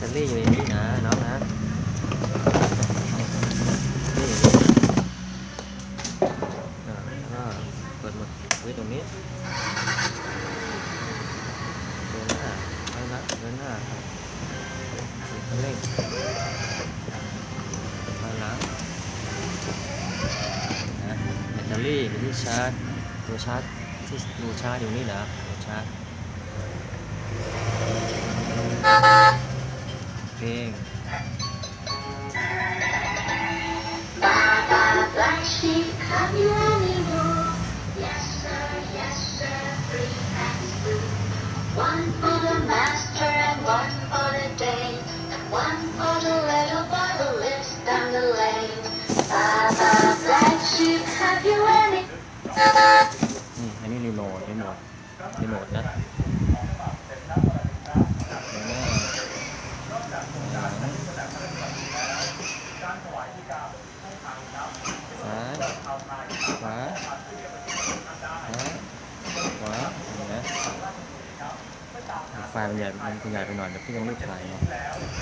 ตเตอรี่อยู่ในนี้นะน้องนะนี่อ่าแล้วก็เปิดหมดไว้ตรงนี้เดินหน้าเดินหน้าเดินหน้าเร่งถอยหลังนะแบตเตอรี่มีที่ชาร์จตัวชาร์จที่รูชาร์จอยู่นี่นะตัวชาร์จ เพลง Baba Black Sheep, have you any more? Yes, sir, yes, sir, three packs blue. One for the master and one for the dame, and one for the little boy who lives down the lane. Baba Black Sheep, have you any? นี่อันนี้รีโมทรีโมทรีโมทนะ ซ้ายขวาขวาขวานไหมไฟมันใหญ่มันใหญ่ไปหน่อยเดี๋ยวพี่ต้องรีบถ่ายเนาะอ่า